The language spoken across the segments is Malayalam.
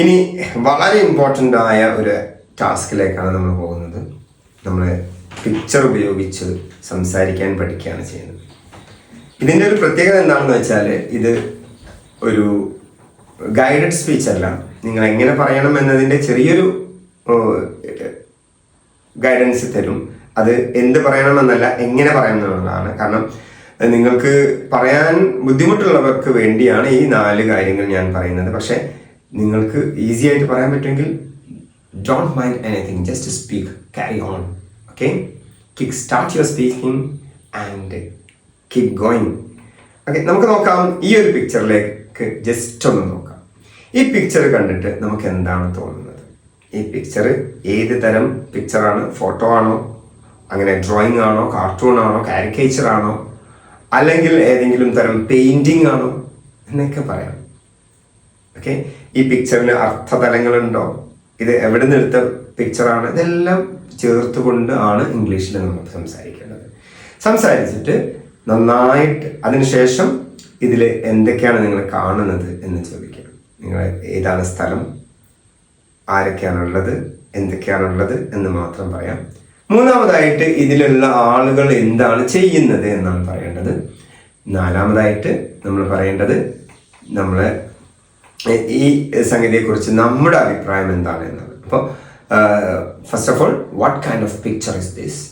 ഇനി വളരെ ഇമ്പോർട്ടന്റ് ആയ ഒരു ടാസ്കിലേക്കാണ് നമ്മൾ പോകുന്നത്. നമ്മൾ പിക്ചർ ഉപയോഗിച്ച് സംസാരിക്കാൻ പഠിക്കുകയാണ് ചെയ്യുന്നത്. ഇതിന്റെ ഒരു പ്രത്യേകത എന്താണെന്ന് വെച്ചാൽ ഇത് ഒരു ഗൈഡഡ് സ്പീച്ച് അല്ല. നിങ്ങൾ എങ്ങനെ പറയണം എന്നതിന്റെ ചെറിയൊരു ഗൈഡൻസ് തരും. അത് എന്ത് പറയണമെന്നല്ല എങ്ങനെ പറയണം എന്നുള്ളതാണ്. കാരണം നിങ്ങൾക്ക് പറയാൻ ബുദ്ധിമുട്ടുള്ളവർക്ക് വേണ്ടിയാണ് ഈ നാല് കാര്യങ്ങൾ ഞാൻ പറയുന്നത്. പക്ഷേ നിങ്ങൾക്ക് ഈസി ആയിട്ട് പറയാൻ പറ്റുമെങ്കിൽ don't mind anything just speak carry on okay kick start your speaking and keep going okay നമുക്ക് നോക്കാം ഈ ഒരു പിക്ചറിലേക്ക് ജസ്റ്റ് ഒന്ന് നോക്കാം. ഈ പിക്ചർ കണ്ടിട്ട് നമുക്ക് എന്താണ് തോന്നുന്നത്? ഈ പിക്ചർ ഏത് തരം പിക്ചറാണ് ഫോട്ടോ ആണോ? അങ്ങനെ ഡ്രോയിങ് ആണോ? കാർട്ടൂൺ ആണോ? കാരിക്കേച്ചർ ആണോ? അല്ലെങ്കിൽ ഏതെങ്കിലും തരം പെയിന്റിംഗ് ആണോ? എന്നൊക്കെ പറയാം. ഓക്കെ ഈ പിക്ചറിന് അർത്ഥതലങ്ങളുണ്ടോ? ഇത് എവിടെ നിന്ന് എടുത്ത പിക്ചറാണ് ഇതെല്ലാം ചേർത്തുകൊണ്ട് ആണ് ഇംഗ്ലീഷിൽ നമ്മൾ സംസാരിക്കേണ്ടത്. സംസാരിച്ചിട്ട് നന്നായിട്ട് അതിനുശേഷം ഇതിൽ എന്തൊക്കെയാണ് നിങ്ങൾ കാണുന്നത് എന്ന് ചോദിക്കണം നിങ്ങൾ ഏതാണ് സ്ഥലം? ആരൊക്കെയാണുള്ളത് എന്തൊക്കെയാണുള്ളത് എന്ന് മാത്രം പറയാം. മൂന്നാമതായിട്ട് ഇതിലുള്ള ആളുകൾ എന്താണ് ചെയ്യുന്നത് എന്നാണ് പറയേണ്ടത്. നാലാമതായിട്ട് നമ്മൾ പറയേണ്ടത് നമ്മളെ ഈ സംഗതിയെക്കുറിച്ച് നമ്മുടെ അഭിപ്രായം എന്താണ് എന്നാണ് അപ്പോൾ first of all what kind of picture is this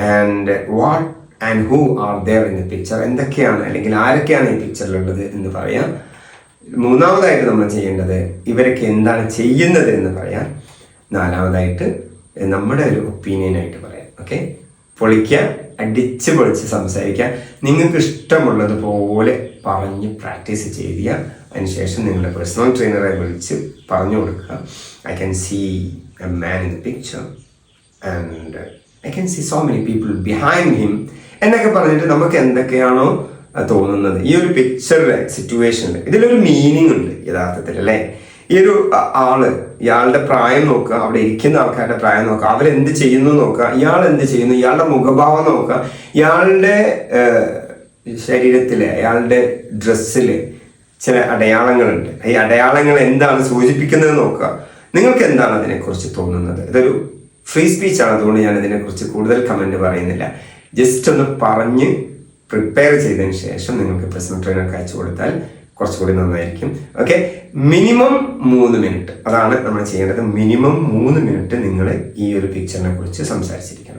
and what and who are there in the picture എന്തൊക്കെയാണ് അല്ലെങ്കിൽ ആരൊക്കെയാണ് ഈ പിക്ചറിലുള്ളത് എന്ന് പറയാം. മൂന്നാമതായിട്ട് നമ്മൾ ചെയ്യേണ്ടത് ഇവരൊക്കെ എന്താണ് ചെയ്യുന്നത് എന്ന് പറയാം. നാലാമതായിട്ട് നമ്മുടെ ഒരു ഒപ്പീനിയനായിട്ട് പറയാം. ഓക്കെ പൊളിക്കുക അടിച്ച് പൊളിച്ച് സംസാരിക്കുക നിങ്ങൾക്ക് ഇഷ്ടമുള്ളതുപോലെ പറഞ്ഞ് പ്രാക്ടീസ് ചെയ്യുക അതിനുശേഷം നിങ്ങളുടെ പേഴ്സണൽ ട്രെയിനറെ വിളിച്ച് പറഞ്ഞു കൊടുക്കുക. I can see a man in the picture and I can see so many people behind him എന്നൊക്കെ പറഞ്ഞിട്ട് നമുക്ക് എന്തൊക്കെയാണോ തോന്നുന്നത്. ഈ ഒരു പിക്ചറിലെ സിറ്റുവേഷനിൽ ഇതിലൊരു മീനിങ് ഉണ്ട് യഥാർത്ഥത്തിൽ അല്ലേ? ഈ ഒരു ആൾ ഇയാളുടെ പ്രായം നോക്കുക അവിടെ ഇരിക്കുന്ന ആൾക്കാരുടെ പ്രായം നോക്കുക അവരെന്ത് ചെയ്യുന്നു നോക്കുക ഇയാൾ എന്ത് ചെയ്യുന്നു ഇയാളുടെ മുഖഭാവം നോക്കുക ഇയാളുടെ ഏഹ്, ശരീരത്തിലെ അയാളുടെ ഡ്രസ്സിൽ ചില അടയാളങ്ങളുണ്ട്. ഈ അടയാളങ്ങൾ എന്താണ് സൂചിപ്പിക്കുന്നത് നോക്കുക. നിങ്ങൾക്ക് എന്താണ് അതിനെക്കുറിച്ച് തോന്നുന്നത്? ഇതൊരു ഫ്രീ ആണ്. അതുകൊണ്ട് ഞാൻ ഇതിനെക്കുറിച്ച് കൂടുതൽ കമന്റ് പറയുന്നില്ല. ജസ്റ്റ് ഒന്ന് പറഞ്ഞ് പ്രിപ്പയർ ചെയ്തതിന് ശേഷം നിങ്ങൾക്ക് പ്രശ്നം ട്രെയിനർക്ക് അയച്ചു കൊടുത്താൽ കുറച്ചുകൂടി നന്നായിരിക്കും. ഓക്കെ മിനിമം മൂന്ന് മിനിറ്റ് അതാണ് നമ്മൾ ചെയ്യേണ്ടത്. മിനിമം മൂന്ന് മിനിറ്റ് നിങ്ങൾ ഈ ഒരു പിക്ചറിനെ കുറിച്ച് സംസാരിച്ചിരിക്കണം.